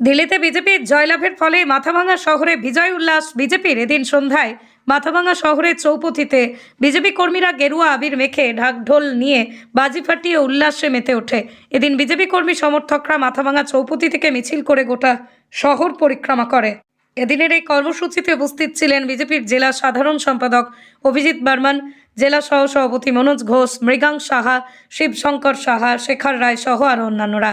দিল্লিতে বিজেপির জয়লাভের ফলে মাথাভাঙা শহরে বিজয় উল্লাস বিজেপির এদিন সন্ধ্যায়। মাথাভাঙা শহরের চৌপথিতে বিজেপি কর্মীরা গেরুয়া আবির মেখে ঢাকঢোল নিয়ে বাজি ফাটিয়ে উল্লাসে মেতে ওঠে। এদিন বিজেপি কর্মী সমর্থকরা মাথাভাঙা চৌপথি থেকে মিছিল করে গোটা শহর পরিক্রমা করে। এদিনের এই কর্মসূচিতে উপস্থিত ছিলেন বিজেপির জেলা সাধারণ সম্পাদক অভিজিৎ বর্মন, জেলা সহ সভাপতি মনোজ ঘোষ, মৃগাং সাহা, শিবশঙ্কর সাহা, শেখর রায় সহ আরও অন্যান্যরা।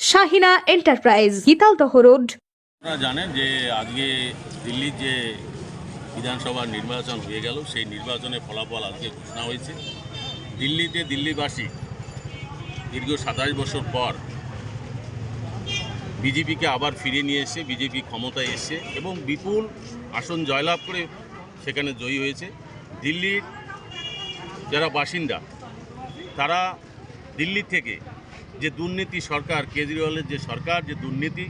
Shahina enterprise, Gitaldaha road. আপনারা জানেন যে আজকে দিল্লির যে বিধানসভার নির্বাচন হয়ে গেল, সেই নির্বাচনের ফলাফল আজকে ঘোষণা হয়েছে। দিল্লিতে দিল্লিবাসী দীর্ঘ সাতাশ বছর পর বিজেপিকে আবার ফিরিয়ে নিয়ে এসে, বিজেপি ক্ষমতায় এসে এবং বিপুল আসন জয়লাভ করে সেখানে জয়ী হয়েছে। দিল্লির যারা বাসিন্দা, তারা দিল্লি থেকে যে দুর্নীতি সরকার, কেজরিওয়ালের যে সরকার, যে দুর্নীতি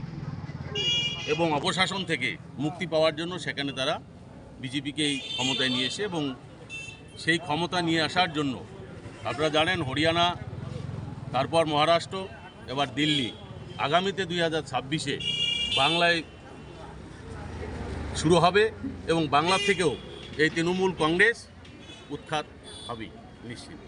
এবং অপশাসন থেকে মুক্তি পাওয়ার জন্য সেখানে তারা বিজেপিকে এই ক্ষমতায় নিয়ে এসে এবং সেই ক্ষমতা নিয়ে আসার জন্য আপনারা জানেন হরিয়ানা, তারপর মহারাষ্ট্র, এবার দিল্লি। আগামীতে দুই হাজার ছাব্বিশে বাংলায় শুরু হবে এবং বাংলা থেকেও এই তৃণমূল কংগ্রেস উৎখাত হবে নিশ্চিত।